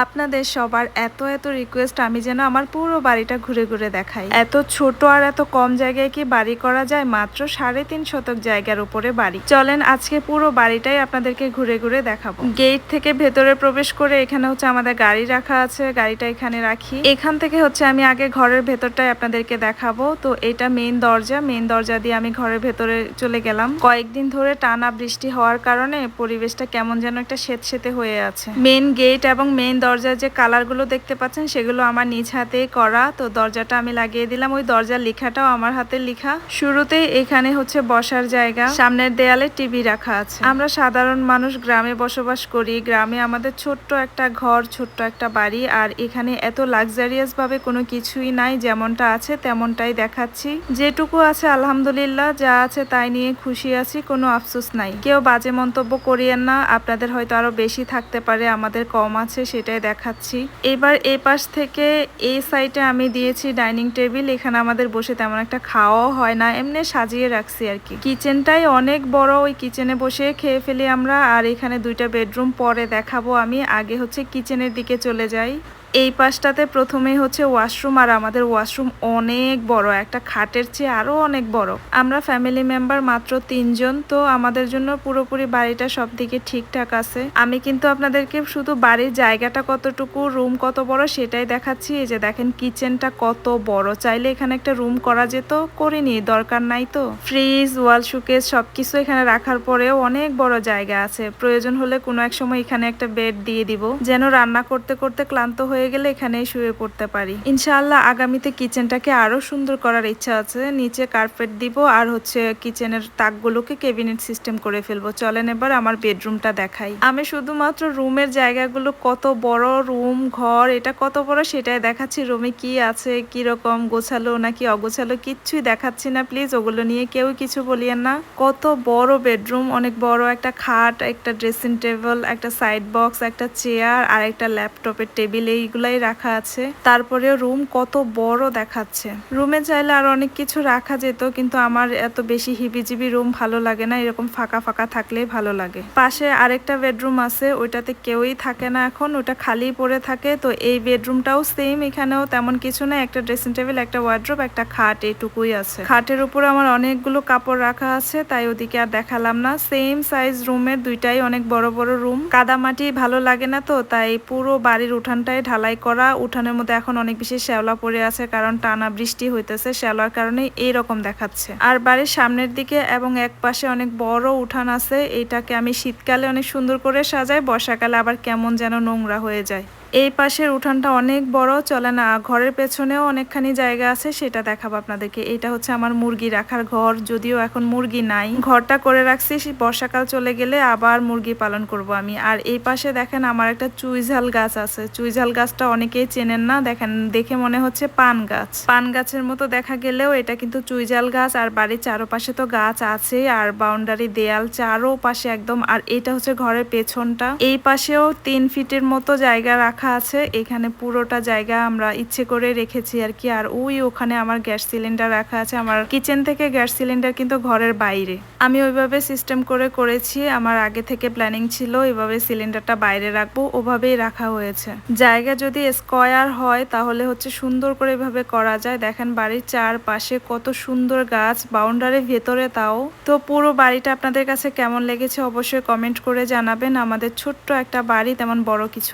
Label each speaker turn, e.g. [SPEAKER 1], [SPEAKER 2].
[SPEAKER 1] আপনাদের সবার এত এত রিকোয়েস্ট আমি যেন আমার পুরো বাড়িটা ঘুরে ঘুরে দেখাই। এত ছোট আর এত কম জায়গায় কি বাড়ি করা যায়? মাত্র সাড়ে তিন শতক জায়গার উপরে বাড়ি। চলেন আজকে পুরো বাড়িটাই আপনাদেরকে ঘুরে ঘুরে দেখাবো। গেট থেকে ভেতরে প্রবেশ করে এখানে হচ্ছে আমাদের গাড়ি রাখা আছে। গাড়িটা এখানে রাখি। এখান থেকে হচ্ছে আমি আগে ঘরের ভেতরটাই আপনাদেরকে দেখাবো। তো এটা মেইন দরজা। মেইন দরজা দিয়ে আমি ঘরের ভেতরে চলে গেলাম। কয়েকদিন ধরে টানা বৃষ্টি হওয়ার কারণে পরিবেশটা কেমন যেন একটা সেতসেতে হয়ে আছে। মেইন গেট এবং মেইন দরজার যে কালারগুলো দেখতে পাচ্ছেন, সেগুলো আমার নিজ হাতেই করা। তো দরজাটা আমি লাগিয়ে দিলাম। ওই দরজার লেখাটাও আমার হাতে লেখা। শুরুতেই এখানে হচ্ছে বসার জায়গা। সামনের দেয়ালে টিভি রাখা আছে। আমরা সাধারণ মানুষ গ্রামে বসবাস করি। গ্রামে আমাদের ছোট্ট একটা ঘর, ছোট্ট একটা বাড়ি। আর এখানে এত লাক্সারিয়াস ভাবে কোনো কিছুই নাই। যেমনটা আছে, তেমনটাই দেখাচ্ছি। যেটুকু আছে, আলহামদুলিল্লাহ। যা আছে, তাই নিয়ে খুশি আছি। কোনো আফসোস নাই। কেউ বাজে মন্তব্য করিয়েন না। আপনাদের হয়তো আরও বেশি থাকতে পারে। আমাদের কম আছে সেটাই দেখাচ্ছি। এবার এই পাশ থেকে এই সাইডে আমি দিয়েছি ডাইনিং টেবিল। এখানে আমাদের বসে তেমন একটা খাওয়াও হয় না। এমনি সাজিয়ে রাখছি আর কি। কিচেনটাই অনেক বড়। ওই কিচেনে বসে খেয়ে ফেলি আমরা। আর এখানে দুইটা বেডরুম পরে দেখাবো আমি। আগে হচ্ছে কিচেনের দিকে চলে যাই। এই পাশটাতে প্রথমেই হচ্ছে ওয়াশরুম আর আমাদের ওয়াশরুম অনেক বড়, একটা খাটের চেয়ে আরও অনেক বড়। আমরা ফ্যামিলি মেম্বার মাত্র তিনজন, তো আমাদের জন্য পুরোপুরি বাড়িটা সব দিকে ঠিকঠাক আছে। আমি কিন্তু আপনাদেরকে শুধু বাড়ির জায়গাটা কতটুকু, রুম কত বড় সেটাই দেখাচ্ছি। এই যে দেখেন কিচেনটা কত বড়, চাইলে এখানে একটা রুম করা যেত, করিনি, দরকার নাই তো। ফ্রিজ, ওয়াল, শুকেস সবকিছু এখানে রাখার পরেও অনেক বড় জায়গা আছে। প্রয়োজন হলে কোনো এক সময় এখানে একটা বেড দিয়ে দিব। যেন রান্না করতে করতে ক্লান্ত হয়ে গেলে এখানেই শুয়ে পড়তে পারি। ইনশাআল্লাহ আগামীতে কিচেনটাকে আরও সুন্দর করার ইচ্ছা আছে। নিচে কার্পেট দিব, আর হচ্ছে কিচেনের তাকগুলোকে কেবিনেট সিস্টেম করে ফেলব। চলেন এবার আমার বেডরুমটা দেখাই। আমি শুধুমাত্র রুমের জায়গাগুলো, কত বড় রুম, ঘর, এটা কত বড় সেটাই দেখাচ্ছি। রুমে কি আছে কি রকম গোছালো নাকি অগোছালো কিচ্ছুই দেখাচ্ছি না। প্লিজ ওগুলো নিয়ে কেউ কিছু বলিয়েন না। কত বড় বেডরুম, অনেক বড় একটা খাট, একটা ড্রেসিং টেবিল, একটা সাইড বক্স, একটা চেয়ার, আর একটা ল্যাপটপের টেবিল এইগুলাই রাখা আছে। তারপরেও রুম কত বড় দেখাচ্ছে। রুমে চাইলে আর অনেক কিছু রাখা যেত, কিন্তু আমার এত বেশি হিবিজিবি রুম ভালো লাগে না, এরকম ফাঁকা ফাঁকা থাকলেই ভালো লাগে। পাশে আরেকটা বেডরুম আছে, ওইটাতে কেউই থাকে না এখন, ওটা খালি পড়ে থাকে। তো এই বেডরুমটাও সেম, এখানেও তেমন কিছু না, একটা ড্রেসিং টেবিল, একটা ওয়ার্ড্রোব, একটা খাট এইটুকুই আছে। খাটের উপরে আমার অনেকগুলো কাপড় রাখা আছে, তাই ওদিকে আর দেখালাম না। সেম সাইজ রুমের দুইটাই অনেক বড় বড় রুম। কাদামাটি ভালো লাগে না তো, তাই পুরো বাড়ির উঠানটাই ঢালাই করা, উঠানের মধ্যে এখন অনেক বেশি শ্যাওলা পড়ে আছে কারণ টানা বৃষ্টি হইতেছে, শ্যাওলার কারণে এইরকম দেখাচ্ছে। আর বাড়ির সামনের দিকে এবং এক পাশে অনেক বড় উঠান আছে, এটাকে আমি শীতকালে অনেক সুন্দর করে সাজাই, বর্ষাকালে আবার কেমন যেন নোংরা হয়ে যায়। এই পাশের উঠানটা অনেক বড়, চলে না। ঘরের পেছনেও অনেকখানি জায়গা আছে, সেটা দেখাবো আপনাদেরকে। এটা হচ্ছে আমার মুরগি রাখার ঘর, যদিও এখন মুরগি নাই। ঘরটা করে রাখছি বর্ষাকাল চলে গেলে আবার মুরগি পালন করব আমি। আর এই পাশে দেখেন আমার একটা চুইঝাল গাছ আছে। চুইঝাল গাছটা অনেকেই চেনেন না, দেখেন, দেখে মনে হচ্ছে পান গাছ। পান গাছের মতো দেখা গেলেও এটা কিন্তু চুইঝাল গাছ, আর বাড়ির চারপাশে তো গাছ আছে, আর বাউন্ডারি দেয়াল চারো পাশে একদম। আর এটা হচ্ছে ঘরের পেছনটা। এই পাশেও তিন ফিটের মতো জায়গা রাখা রাখা আছে। এখানে পুরোটা জায়গা আমরা ইচ্ছে করে রেখেছি আর কি। আর ওই ওখানে আমার গ্যাস সিলিন্ডার রাখা আছে। আমার কিচেন থেকে গ্যাস সিলিন্ডার কিন্তু ঘরের বাইরে। আমি ওইভাবে সিস্টেম করে করেছি। আমার আগে থেকে প্ল্যানিং ছিল এভাবে সিলিন্ডারটা বাইরে রাখব। ওভাবেই রাখা হয়েছে। জায়গা যদি স্কোয়ার হয়, তাহলে হচ্ছে সুন্দর করে এভাবে করা যায়। দেখেন বাড়ির চারপাশে কত সুন্দর গাছ। বাউন্ডারির ভেতরে তাও। তো পুরো বাড়িটা আপনাদের কাছে কেমন লেগেছে অবশ্যই কমেন্ট করে জানাবেন। আমাদের ছোট্ট একটা বাড়ি, তেমন বড় কিছু।